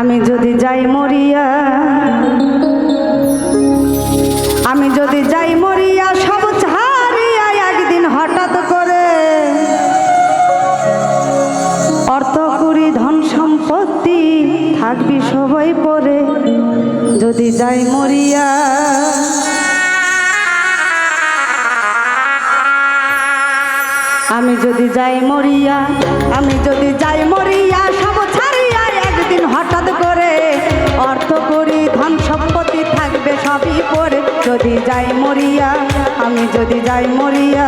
আমি যদি যাই মরিয়া, আমি যদি যাই মরিয়া, সব ছাড়িয়া একদিন হঠাৎ করে অর্থ কুড়ি ধন সম্পত্তি থাকবি সবাই পরে। যদি যাই মরিয়া আমি যদি যাই মরিয়া, আমি যদি যাই মরিয়া, সব ছাড়িয়া একদিন হঠাৎ করে অর্থ করি, ধন সম্পত্তি থাকবে সবই পরে। যদি যাই মরিয়া, আমি যদি যাই মরিয়া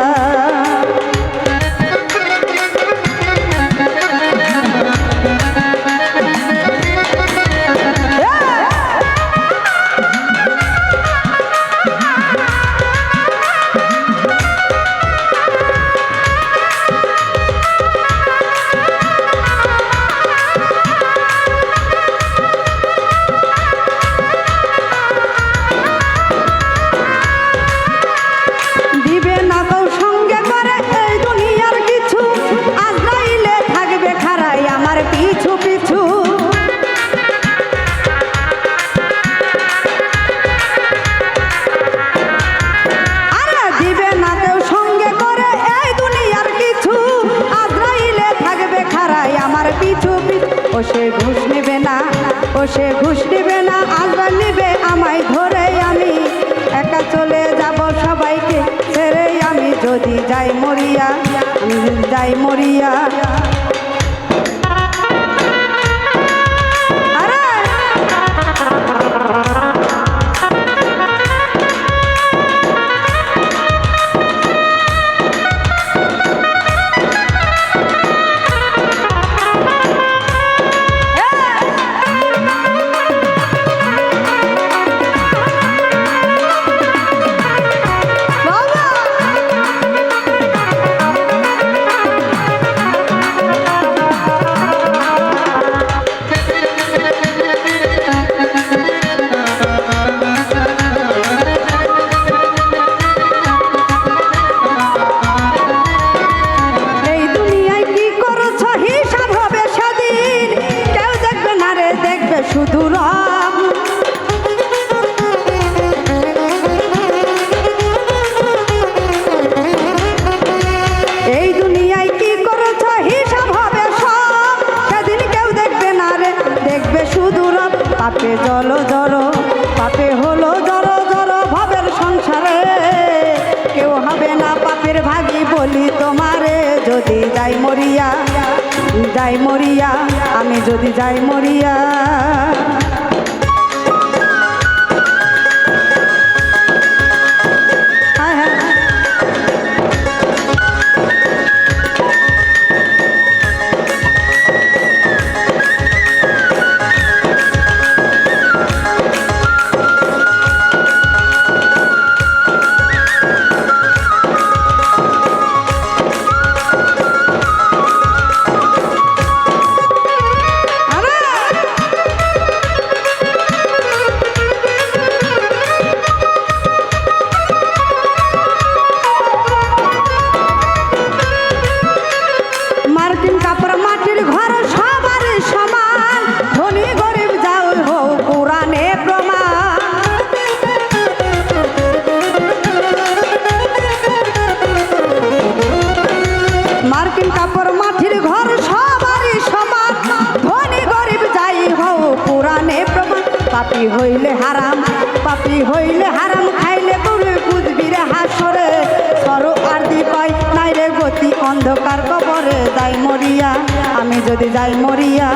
পিছু পিছু ও সে ঘুষ নেবে না, ও সে ঘুষ নেবে না। আলবার নেবে আমায় ধরে আমি। একা চলে যাব সবাইকে ছেড়ে আমি। যদি যাই মরিয়া যাই মরিয়া। যদি যাই মরিয়া পাপি হইলে হারাম, পাপি হইলে হারাম, খাইলে গরু বুঝবি রে হাসরে। সর আর দি পাই নাই রে গতি অন্ধকার কবরে। যাই মরিয়া, আমি যদি যাই মরিয়া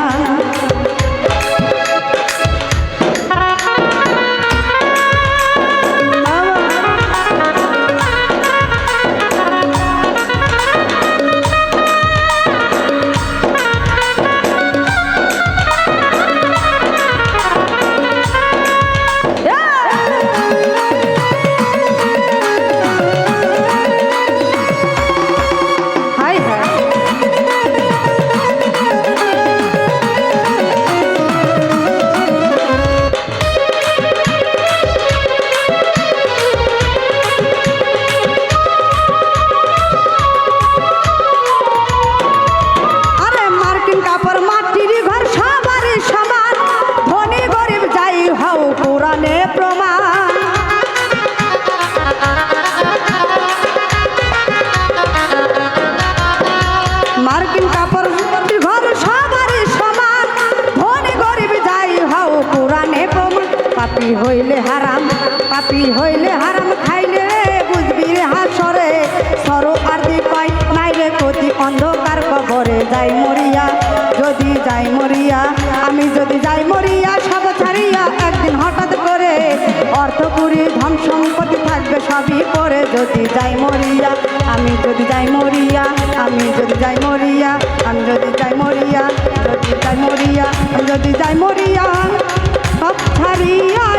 যদি যাই মরিয়া, আমি যদি যাই মরিয়া, আমি যদি যাই মরিয়া, আমি যদি যাই মরিয়া যদি যাই মরিয়া যদি যাই মরিয়া। ছাড়িয়া